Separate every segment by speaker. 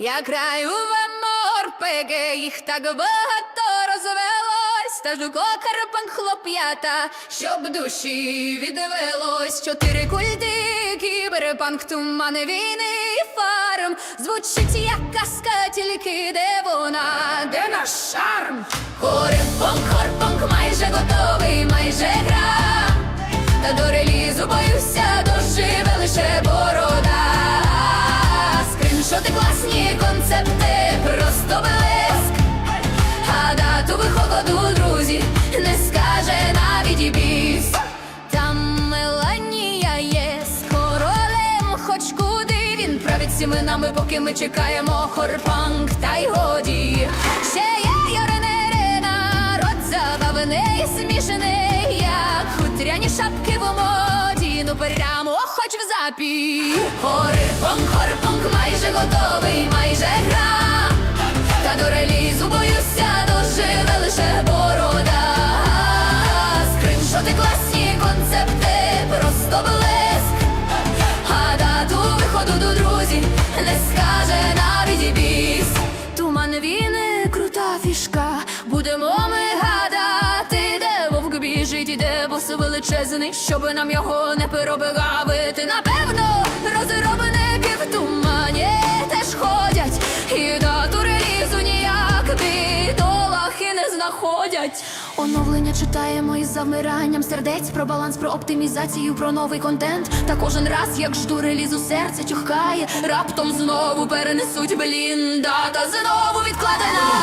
Speaker 1: Я граю в морпеги, їх так багато розвелось, та жуко карпан хлоп'ята, щоб душі відвелось. Чотири культи, кіберпанк, тумани війни і фарм. Звучить як казка, тільки де вона, де наш шарм? Хорипонк, хорпонк, майже готовий, майже гра. Та до релізу боюся, Скріншоти класні концепти, просто блиск. А дату виходу, друзі, не скаже навіть біс. Там Меланія є з королем, хоч куди він править всіми нами, поки ми чекаємо хорпанк, та й годі. Ще є Йоренерина, рот забавний, смішаний, як хутряні шапки в моді, ну прямо запі. Хорпанк, хорпанк, майже готовий, майже гра. Та до релізу боюся, доживе лише бос величезний, щоб нам його не перебігавити. Напевно, розробники в тумані теж ходять, і дату релізу ніяк бідолахи не знаходять. Оновлення читаємо із завмиранням сердець про баланс, про оптимізацію, про новий контент. Та кожен раз, як жду релізу, серце тюхкає, раптом знову перенесуть блін. Дата знову відкладена.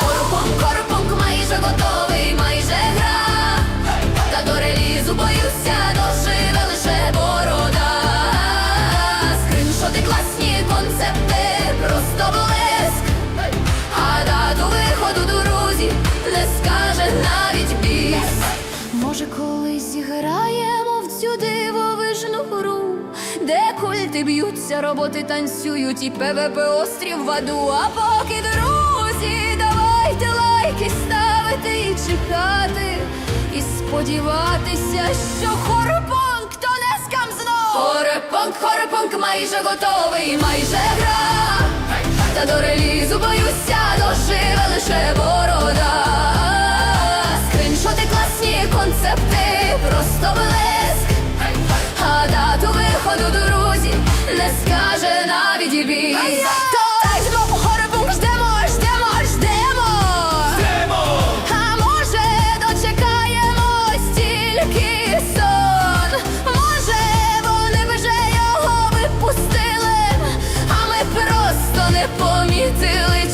Speaker 1: Може, колись зіграємо в цю дивовижну гру, де культи б'ються, роботи танцюють і ПВП острів в аду. А поки друзі, давайте лайки ставити і чекати, і сподіватися, що хоропонк то не скам знов. Хорепонк, хорепонк, майже готовий, майже гра. Та до релізу боюся, доживе лише борода. Його